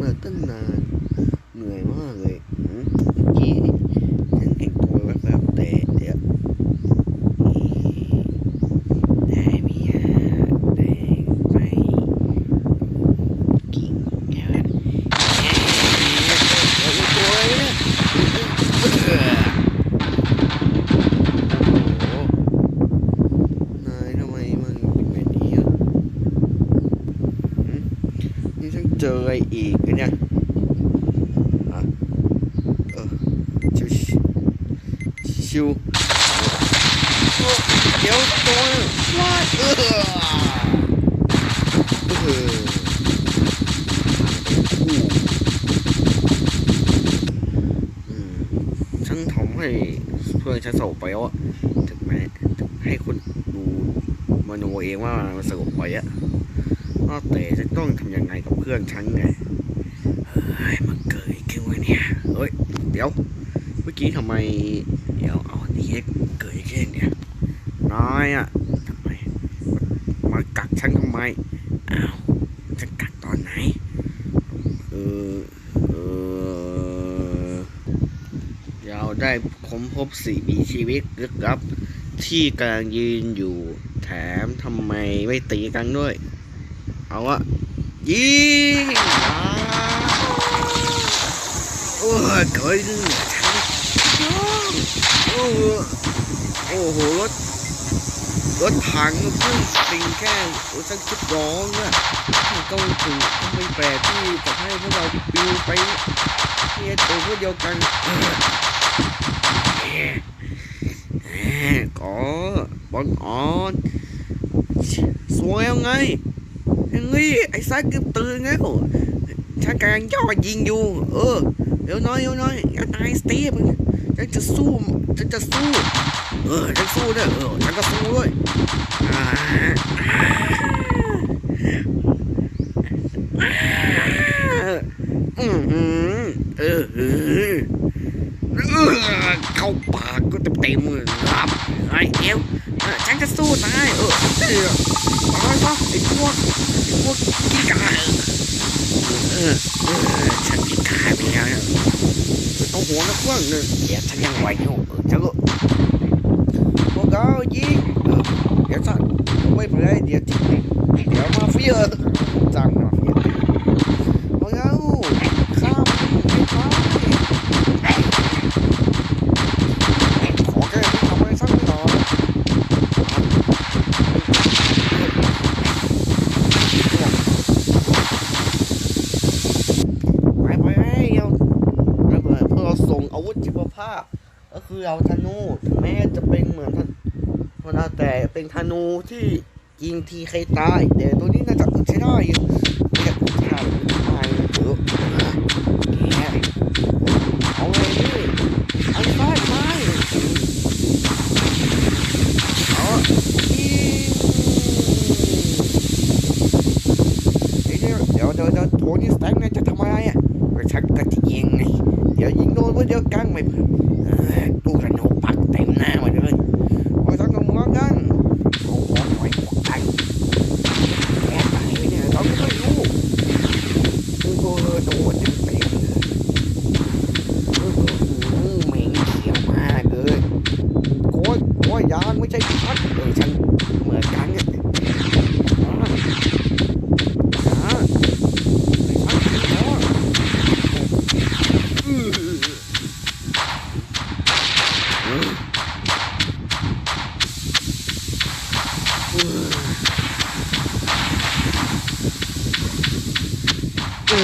มาตั้งนาน เหนื่อยมากเลยเมื่อกี้ฉันแต่งตัวแบบแต่เดี๋ยวได้ไหมอะได้ไหมกิ่งแค่ว่าเอ๊ะเอาตัวเนะเออโอ้โหนายทำไมมันเป็นแบบนี้อะนี่ฉันเจออะไรอีก เนี่ยเออชิวชิวเดี๋ยวตัวว้าเออเอออืมฉันทำให้เพื่อนฉันสลบไปแล้วอะถึงแม้ถึงให้คนดูมโนเองว่ามันสลบไปอะแต่จะต้องทำยังไงกับเพื่อนฉันไง มันเกิดอะไรขึ้นวะเนี่ยเฮ้ย เดี๋ยว เมื่อกี้ทำไม เดี๋ยวเอาอันนี้ให้เกิดอะไรขึ้นเนี่ย น้อยอะทำไม มากักฉันทำไม อ้าวฉันกักตอนไหน เออ เออเราได้ค้นพบสิ่งมีชีวิตลึกลับที่กำลังยืนอยู่แถมทำไมไม่ตีกันด้วย เอาอะยิง โอ้ยเกิดเรื่องโอ้โหโอ้โหรถรถถังเพิ่งสิงแค่โอ้ฉันคิดร้องอะก็ถึงก็ไม่แปลกที่จะให้พวกเราปิวไปเนี่ยตัวพวกเดียวกันเอ๊ะเอ๊ะก็บอลอ่อนสวยยังไงยังไงไอ้สายเกือบตื่นแล้วฉันกำลังย่อยิงอยู่ เออ เดี๋ยวน้อยเดี๋ยวน้อยอย่าตายสตีฟฉันจะสู้ฉันจะสู้ เออฉันสู้ด้วยเออฉันก็สู้ด้วยอ่าอืมอืมเออเออเข้าปากก็เต็มเต็มเลยครับไอ้เอวฉันจะสู้ตายเออเออไอ้พวกไอ้พวกขี้กาเออเออาไปแล้วเนี่ยต้องหัวนะเพื่อนเนี่ยเดี๋ยวฉันยังไหวอยู่เออฉันก็พวกเรายิงเออเดี๋ยวฉันไม่เป็นไรเดี๋ยวที่เดี๋ยวมาเฟียจ้างมาเฟียพวกเราข้ามไม่ข้ามขอแค่ไม่ทำอะไรสักหน่อยไปไปไปเรา ระเบิดเพื่อเราส่งอาวุธชีวภาพ ก็ คือเราธนูถึงแม้จะเป็นเหมือนธนูแต่เป็นธนูที่ยิงทีใครตายแต่ตัวนี้น่าจะใช้ได้อยู่ไม่จะใช้ได้ไม่เออแกเอาเลยนี่เอาไปไปเอายิงเดี๋ยวเดี๋ยวเดี๋ยวเดี๋ยวโทนี่สแต็กเนี่ยจะทำอะไรอะก็ฉันก็จะยิงไง ดี๋ยวยิงโดนว่าเดียวกันไม่เพื่อเออลูกกระโนปักเต็มหน้ามาเลยโอ้ยฉันก็มองกันโอ้โหหน่อยหัวใจแย่ตายเนี่ยเราไม่รู้โอ้โหโดนเต็มเต็มเลยโอ้โหเหม็นเขียวมากเลยโอ้ยโอ้ยยางไม่ใช่พัดเออฉันเหมือนกันเนี่ยอ่าอ่าไม่ใช่แล้วอะ อือ อ๋อ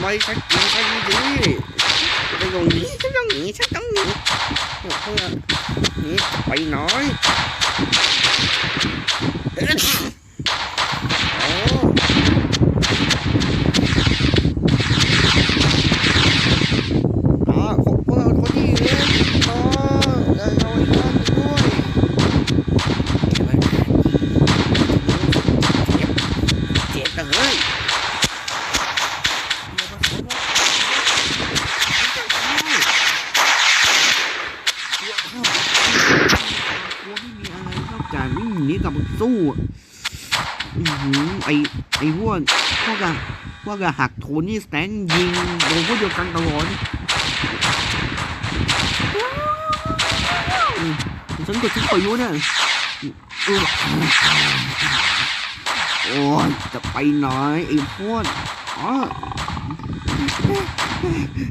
ไม่ฉันกินฉันดีฉันต้องหนีฉันต้องหนีฉันต้องหนีเพื่อหนีไปหน้อยเอ๊ะโอ้อ่าขอบคุณคนดีเลยอ๋อแล้วเราอีกท่านด้วยเจ็บไหมเจ็บจังเลย เครับกลัวไม่มีอะไรนอกจากวิ่งห นีกลับมาสู้อะอือหือไอไอพวกพวกอะพวกอะหักโทนี่สแตนยิงโดนพวกเดียวกันตลอดอืมฉันก็ฉันก็อยู่เนี่ยเออโอ้ยจะไปไหนไอ้พวกอ๋อ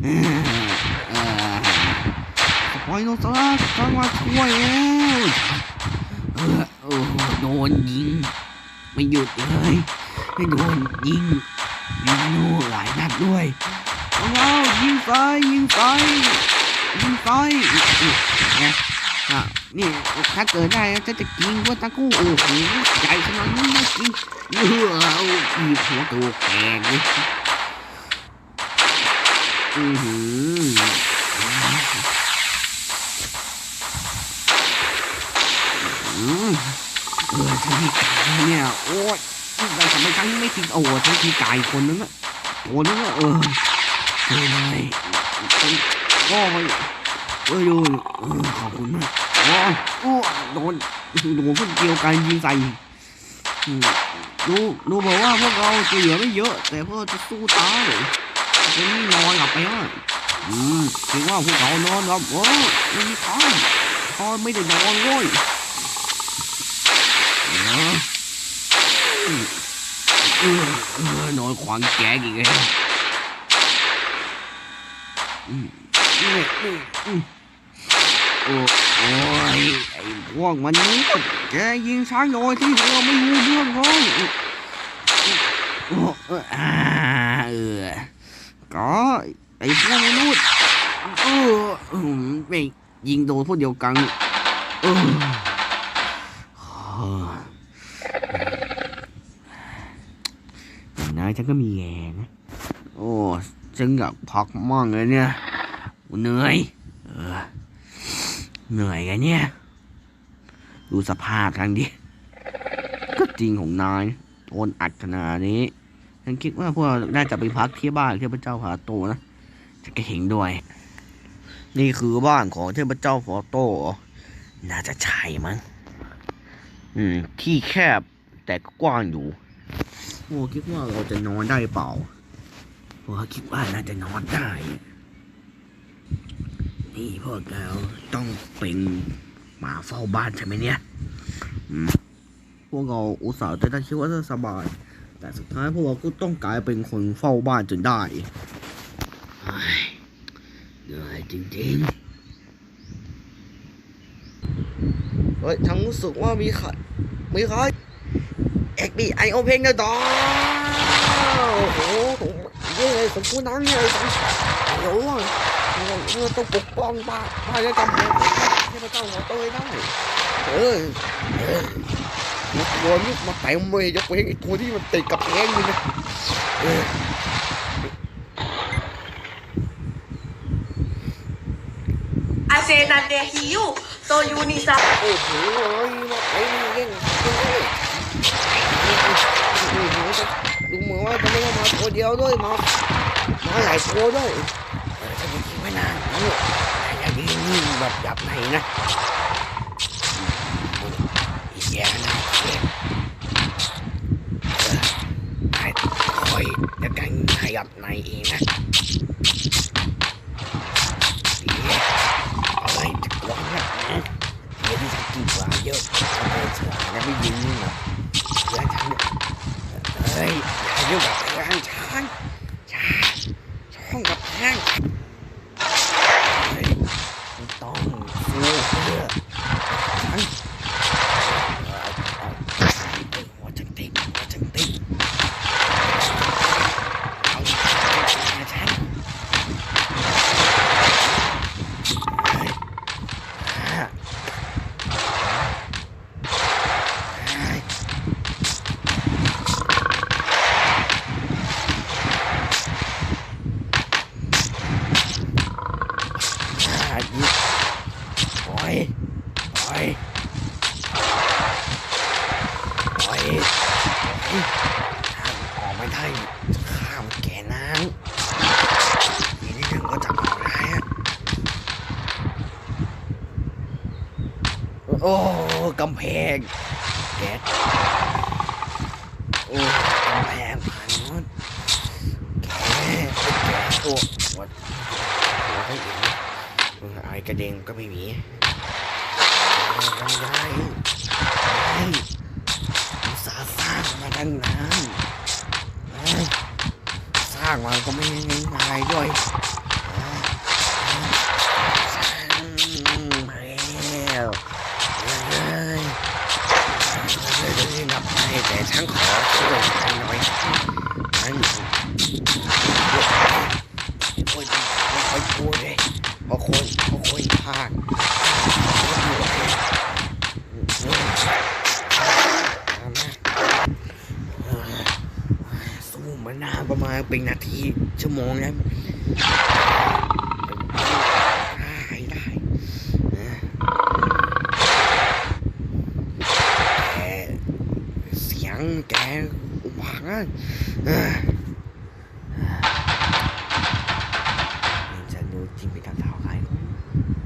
เออสปอยโนซาร่าจะมาช่วยแล้วเออ โอ้โดนยิง ไม่หยุดเลยไม่โดนยิงยิงโน่หลายนัดด้วยเอาเอายิงไฟยิงไฟยิงไฟเนี่ยนี่ถ้าเกิดได้จะจะกินว่าตะกู้โอ้โหใหญ่ขนาดนี้ไม่กินเออเอาอีกหัวตัวแข็งเลยอือหืออืม เออฉันที่กาย เนี่ย โอ้ยแต่ทำไมฉันไม่ติดโอ้ฉันที่กายคนนั้นน่ะคนนั้นน่ะเออเออเลยก็ไปเออดูขอบคุณมากอ๋อโอ้โดนโดนพวกเกี่ยวกันยิงใส่อืมรู้รู้บอกว่าพวกเราจะเหลือไม่เยอะ แต่พวกจะสู้ตายจะไม่นอนหลับไปอะอืมคิดว่าพวกเรานอนหลับโอ้ไม่มีทางพอไม่ได้นอนเว้ย เออเออเออ นอนขวางแกอีกแล้วอืมนี่นี่อืมโอ้โอ้ยไอ้พวกมันนี่แกยิงช้างโดยที่เราไม่รู้เรื่องเลยเอออ่าเออก็ไอ้พวกมนุษย์เอออืมไปยิงโดนพวกเดียวกันเออ อย่างน้อยฉันก็มีแรงนะ โอ้ ฉันอยากพักมั่งเลยเนี่ยเหนื่อยเออเหนื่อยกันเนี่ย ดูสภาพทางดิ ก็จริงของนายโดนอัดขนาดนี้ ฉันคิดว่าพวกเราน่าจะไปพักที่บ้านเทพเจ้าพาโตนะ จะก็เห็นด้วย นี่คือบ้านของเทพเจ้าฟอโต้น่าจะใช่มั้ง อืม ที่แคบแต่ก็กว้างอยู่ โอ้คิดว่าเราจะนอนได้เปล่า ผมคิดว่าน่าจะนอนได้ นี่พวกเราต้องเป็นหมาเฝ้าบ้านใช่ไหมเนี่ยพวกเราอุตส่าห์จะได้คิดว่าจะสบาย แต่สุดท้ายพวกเราก็ต้องกลายเป็นคนเฝ้าบ้านจนได้เฮ้ยเหนื่อยจริงๆ เฮ้ยทั้งรู้สึกว่ามีใครมีใครเอ็กดีไอโอเพลงนะต่อโอ้โห เย้ของกูนังเนี่ยสังเดี๋ยวว่าเราต้องปกป้องบ้านบ้านและจำเป็นให้พระเจ้าหัวตให้ได้เออเออนักบอลลูกมาเต็มเลยยกเว้นไอ้ตัวที่มันติดกับแพงอยู่นะเอาเซนันเดฮิยูโตยูนิซาโอ้โหเลยมาเต็มเลย มือนว่าจะไม่ได้มาตัวเดียวด้วยมามาหลายตัวด้วยไม่นานนะอย่ายืนนิ่งแบบหยับไหนนะอีแย่นะไอ้คอยจะกันขยับไหนเองนะดีอะไรจะกว้างนะเดี๋ยวที่ฉันกินกว่าเยอะฉันเลยเฉยแล้วไม่ยิงนี่หรอกเพื่อนฉันเนี่ยเฮ้ยอย่า ยุ่งกับเพื่อนฉันช้าช่องกับแห้งเฮ้ยไม่ต้องสู้เพื่อฉันเอาเอาหัวฉันติดหัวฉันติดเอาเอาฉันเฮ้ยอ่าเฮ้ย อายุปล่อยปล่อยปล่อย ปล่อออกไม่ได้ข้ามแก่น้ำทีนี้ถึงก็จะออกได้อะโอ้กำแพงแก๊สโอ้กำแพงผ่านนู้นแกโอ้วัดหัวเขาอีกนไอกระเด็งก็ไม่มีได้ได้อุตส่าห์สร้างมา ตั้งนานสร้างมาก็ไม่ง่ายๆด้วยแล้วเลยเดี๋ยวนับให้แต่ฉันขอช่วยใครหน่อยฉันโอ้ยไม่ค่อยพูดเลยเพราะคนเพราะคนพากสู้มานาน ประมาณเป็นนาทีชั่วโมงนะได้ได้แต่เสียงแกหวังอะ